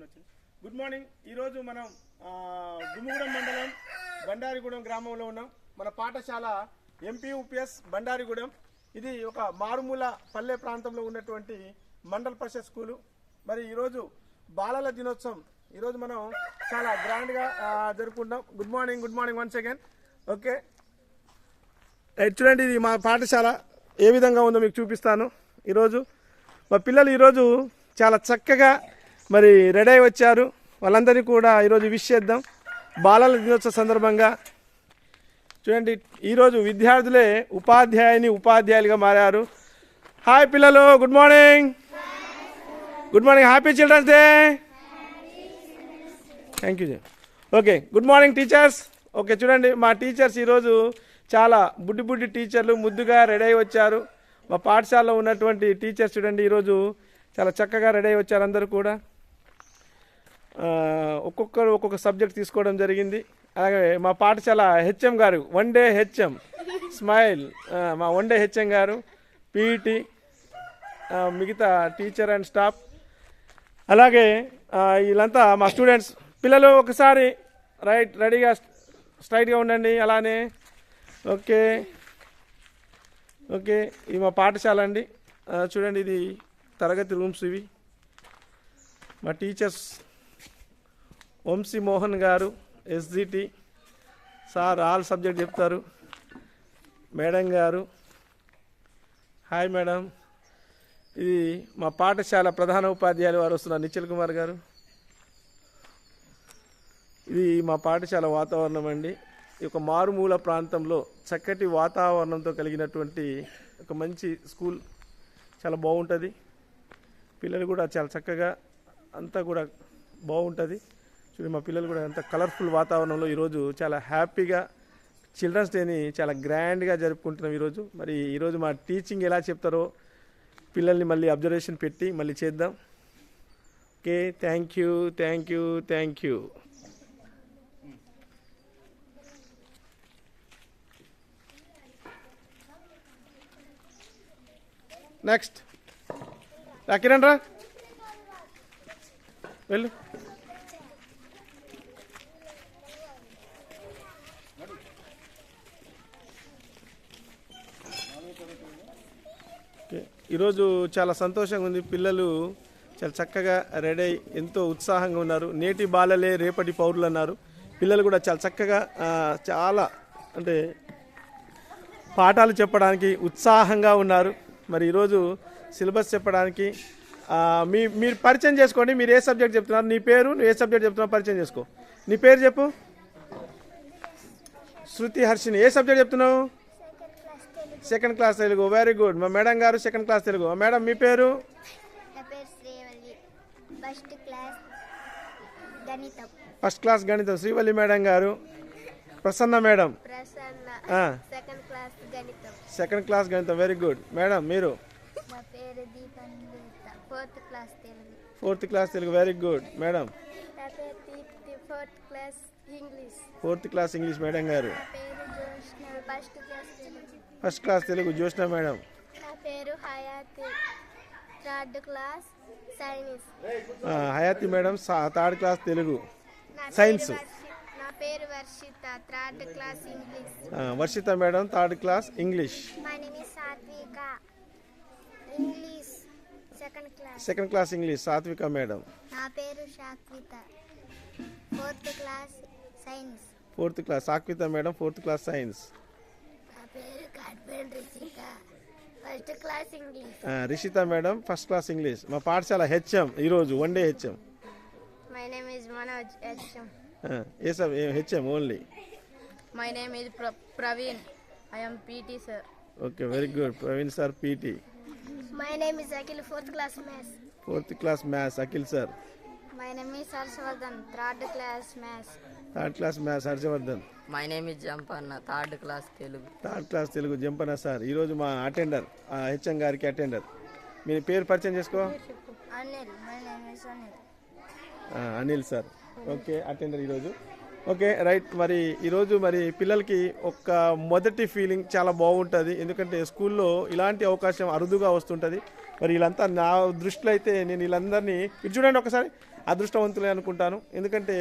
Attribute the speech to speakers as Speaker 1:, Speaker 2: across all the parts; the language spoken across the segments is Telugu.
Speaker 1: గుడ్ మార్నింగ్ ఈరోజు మనం ఆ, మండలం బండారిగూడెం గ్రామంలో ఉన్నాం. మన పాఠశాల ఎంపీయూపీఎస్ బండారిగూడెం. ఇది ఒక మారుమూల పల్లె ప్రాంతంలో ఉన్నటువంటి మండల పరిషత్ స్కూలు. మరి ఈరోజు బాలల దినోత్సవం. ఈరోజు మనం చాలా గ్రాండ్గా జరుపుకుంటాం. Good morning good morning once again okay చూడండి ఇది మా పాఠశాల ఏ విధంగా ఉందో మీకు చూపిస్తాను. ఈరోజు మా పిల్లలు ఈరోజు చాలా చక్కగా మరి రెడీ అయి వచ్చారు. వాళ్ళందరినీ కూడా ఈరోజు విష్ చేద్దాం. బాలల దినోత్సవ సందర్భంగా చూడండి ఈరోజు విద్యార్థులే ఉపాధ్యాయుని ఉపాధ్యాయులుగా మారారు. హాయ్ పిల్లలు good morning. Good morning happy children's day. Thank you okay good morning teachers okay చూడండి మా టీచర్స్ ఈరోజు చాలా బుడ్డి బుడ్డి టీచర్లు ముద్దుగా రెడీ అయి వచ్చారు. మా పాఠశాలలో ఉన్నటువంటి టీచర్స్ చూడండి ఈరోజు చాలా చక్కగా రెడీ అయి వచ్చారు అందరూ కూడా. ఒక్కొక్కరు ఒక్కొక్క సబ్జెక్ట్ తీసుకోవడం జరిగింది. అలాగే మా పాఠశాల హెచ్ఎం గారు వన్ డే హెచ్ఎం స్మైల్ మా వన్ డే హెచ్ఎం గారు పీఈటీ మిగతా టీచర్ అండ్ స్టాఫ్. అలాగే వీళ్ళంతా మా స్టూడెంట్స్ పిల్లలు ఒకసారి రైట్ రెడీగా స్ట్రైట్గా ఉండండి అలానే. ఓకే. ఓకే ఇది మా పాఠశాల అండి. చూడండి ఇది తరగతి రూమ్స్ ఇవి. మా టీచర్స్ వంశీ మోహన్ గారు ఎస్జిటి సార్ ఆల్ సబ్జెక్ట్ చెప్తారు. మేడం గారు హాయ్ మేడం. ఇది మా పాఠశాల ప్రధాన ఉపాధ్యాయులు వారు వస్తున్నారు నిఖిల్ కుమార్ గారు. ఇది మా పాఠశాల వాతావరణం అండి. ఈ యొక్క మారుమూల ప్రాంతంలో చక్కటి వాతావరణంతో కలిగినటువంటి ఒక మంచి స్కూల్. చాలా బాగుంటుంది. పిల్లలు కూడా చాలా చక్కగా అంతా కూడా బాగుంటుంది. చూడండి మా పిల్లలు కూడా అంత కలర్ఫుల్ వాతావరణంలో ఈరోజు చాలా హ్యాపీగా చిల్డ్రన్స్ డేని చాలా గ్రాండ్గా జరుపుకుంటున్నాం ఈరోజు. మరి ఈరోజు మా టీచింగ్ ఎలా చెప్తారో పిల్లల్ని మళ్ళీ అబ్జర్వేషన్ పెట్టి మళ్ళీ చేద్దాం. Okay thank you thank you thank you next రా కిరణ్ రా. వెళ్ళు ఓకే. ఈరోజు చాలా సంతోషంగా ఉంది. పిల్లలు చాలా చక్కగా రెడీ అయ్యి ఎంతో ఉత్సాహంగా ఉన్నారు. నేటి బాలలే రేపటి పౌరులు అన్నారు. పిల్లలు కూడా చాలా చక్కగా చాలా అంటే పాఠాలు చెప్పడానికి ఉత్సాహంగా ఉన్నారు. మరి ఈరోజు సిలబస్ చెప్పడానికి మీ మీరు పరిచయం చేసుకోండి. మీరు ఏ సబ్జెక్ట్ చెప్తున్నారు? నీ పేరు నువ్వు ఏ సబ్జెక్ట్ చెప్తున్నావు పరిచయం చేసుకో. నీ పేరు చెప్పు. శృతి హర్షిని ఏ సబ్జెక్ట్ చెప్తున్నావు? Second class Telugu. Very good మా మేడం గారు సెకండ్ క్లాస్ తెలుగు. మేడం మీ పేరు?
Speaker 2: ఫస్ట్ క్లాస్ గణితం.
Speaker 1: శ్రీవల్లి మేడం గారు. ప్రసన్న మేడం.
Speaker 2: సెకండ్ క్లాస్ గణితం.
Speaker 1: వెరీ గుడ్ మేడం మీరు?
Speaker 2: Fourth class Telugu.
Speaker 1: Very good madam?
Speaker 2: Fourth class English
Speaker 1: fourth class English madam గారు.
Speaker 2: First class
Speaker 1: first class Telugu Jyoshna madam.
Speaker 2: నా పేరు Hayathi. Third class science.
Speaker 1: Hayathi madam third class Telugu.
Speaker 2: Varshith నా పేరు Varshitha. Third class English.
Speaker 1: Varshitha madam third class English.
Speaker 2: My name is Sathvika. English. Second class.
Speaker 1: Second class English Sathvika madam.
Speaker 2: నా పేరు Shakvitha fourth class science.
Speaker 1: Fourth class Sathvitha madam fourth class science. Rishitha. Madam first class English మా పాఠశాల హెచ్ఎం ఈరోజు one day HM.
Speaker 2: My name is Manoj HM
Speaker 1: A sub HM only
Speaker 3: My name is Pra- Praveen. I am PT sir.
Speaker 1: Okay very good Praveen sir PT
Speaker 2: my name is Akhil fourth class maths
Speaker 1: fourth class maths Akhil sir
Speaker 2: my name is Harshavardhan third class maths
Speaker 1: third class maths Harshavardhan
Speaker 4: my name is Jampanna third class Telugu
Speaker 1: third class Telugu Jampana sir ఈరోజు మా అటెండర్ హెచ్ఎం గారికి అటెండర్ మీ పేరు పరిచయం చేసుకో?
Speaker 2: Anil my name is Anil
Speaker 1: ఆ, అనిల్ సార్ ఓకే అటెండర్ ఈరోజు. ఓకే రైట్ మరి ఈరోజు మరి పిల్లలకి ఒక మొదటి ఫీలింగ్ చాలా బాగుంటుంది. ఎందుకంటే స్కూల్లో ఇలాంటి అవకాశం అరుదుగా వస్తుంటుంది. మరి వీళ్ళంతా నా దృష్టిలో అయితే నేను వీళ్ళందరినీ ఇది చూడండి ఒకసారి. అదృష్టవంతులే అనుకుంటాను. ఎందుకంటే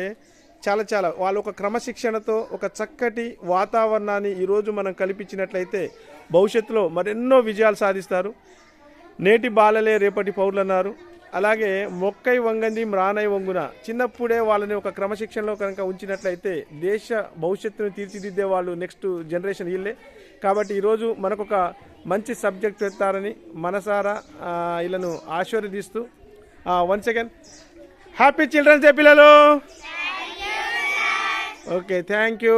Speaker 1: చాలా చాలా వాళ్ళు ఒక క్రమశిక్షణతో ఒక చక్కటి వాతావరణాన్ని ఈరోజు మనం కల్పించినట్లయితే భవిష్యత్తులో మరెన్నో విజయాలు సాధిస్తారు. నేటి బాలలే రేపటి పౌరులు అన్నారు అలాగే మొక్కై వంగంది మ్రానై వంగున చిన్నప్పుడే వాళ్ళని ఒక క్రమశిక్షణలో కనుక ఉంచినట్లయితే దేశ భవిష్యత్తును తీర్చిదిద్దే వాళ్ళు నెక్స్ట్ జనరేషన్ వీళ్ళే. కాబట్టి ఈరోజు మనకు ఒక మంచి సబ్జెక్ట్ పెడతారని మనసారా వీళ్ళను ఆశీర్వదిస్తూ once again happy children's day పిల్లలు. Okay thank you